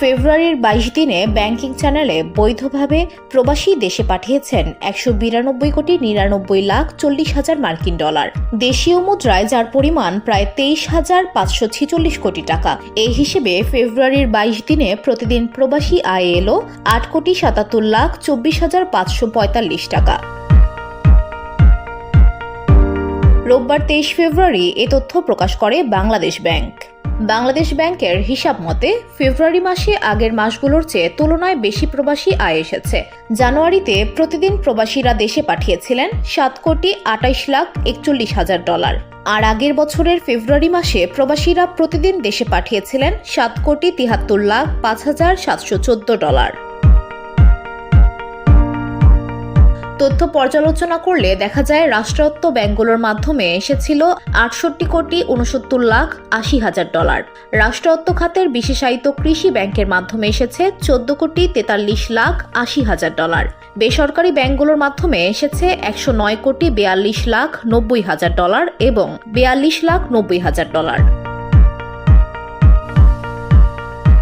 ফেব্রুয়ারির বাইশ দিনে ব্যাংকিং চ্যানেলে বৈধভাবে প্রবাসী দেশে পাঠিয়েছেন একশো বিরানব্বই কোটি নিরানব্বই লাখ চল্লিশ হাজার মার্কিন ডলার। দেশীয় মুদ্রায় যার পরিমাণ প্রায় তেইশ হাজার পাঁচশো ছিচল্লিশ কোটি টাকা। এই হিসেবে ফেব্রুয়ারির বাইশ দিনে প্রতিদিন প্রবাসী আয় এলো আট কোটি সাতাত্তর লাখ চব্বিশ হাজার পাঁচশো পঁয়তাল্লিশ টাকা। রোববার তেইশ ফেব্রুয়ারি এ তথ্য প্রকাশ করে বাংলাদেশ ব্যাংক। বাংলাদেশ ব্যাংকের হিসাব মতে, ফেব্রুয়ারি মাসে আগের মাসগুলোর চেয়ে তুলনায় বেশি প্রবাসী আয় এসেছে। জানুয়ারিতে প্রতিদিন প্রবাসীরা দেশে পাঠিয়েছিলেন সাত কোটি আটাইশ লাখ একচল্লিশ হাজার ডলার। আর আগের বছরের ফেব্রুয়ারি মাসে প্রবাসীরা প্রতিদিন দেশে পাঠিয়েছিলেন সাত কোটি তিহাত্তর লাখ পাঁচ হাজার সাতশো চোদ্দ ডলার। তথ্য পর্যালোচনা করলে দেখা যায় রাষ্ট্রায়ত্ত ব্যাংকগুলোর মাধ্যমে এসেছিল আটষট্টি কোটি উনসত্তর লাখ আশি হাজার ডলার। রাষ্ট্রায়ত্ত খাতের বিশেষায়িত কৃষি ব্যাংকের মাধ্যমে এসেছে চোদ্দ কোটি তেতাল্লিশ লাখ আশি হাজার ডলার। বেসরকারি ব্যাংকগুলোর মাধ্যমে এসেছে একশো নয় কোটি বেয়াল্লিশ লাখ নব্বই হাজার ডলার এবং বেয়াল্লিশ লাখ নব্বই হাজার ডলার।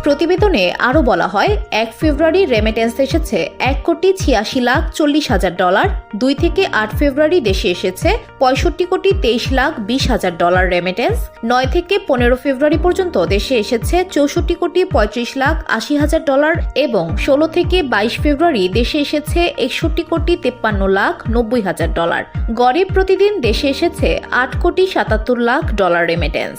প্রতিবেদনে আরও বলা হয়, এক ফেব্রুয়ারি রেমিটেন্স এসেছে এক কোটি ছিয়াশি লাখ চল্লিশ হাজার ডলার, দুই থেকে আট ফেব্রুয়ারি দেশে এসেছে পঁয়ষট্টি কোটি তেইশ লাখ বিশ হাজার ডলার রেমিটেন্স নয় থেকে পনেরো ফেব্রুয়ারি পর্যন্ত দেশে এসেছে চৌষট্টি কোটি পঁয়ত্রিশ লাখ আশি হাজার ডলার এবং ষোলো থেকে বাইশ ফেব্রুয়ারি দেশে এসেছে একষট্টি কোটি তেপ্পান্ন লাখ নব্বই হাজার ডলার। গড়ে প্রতিদিন দেশে এসেছে আট কোটি সাতাত্তর lakh dollar remittance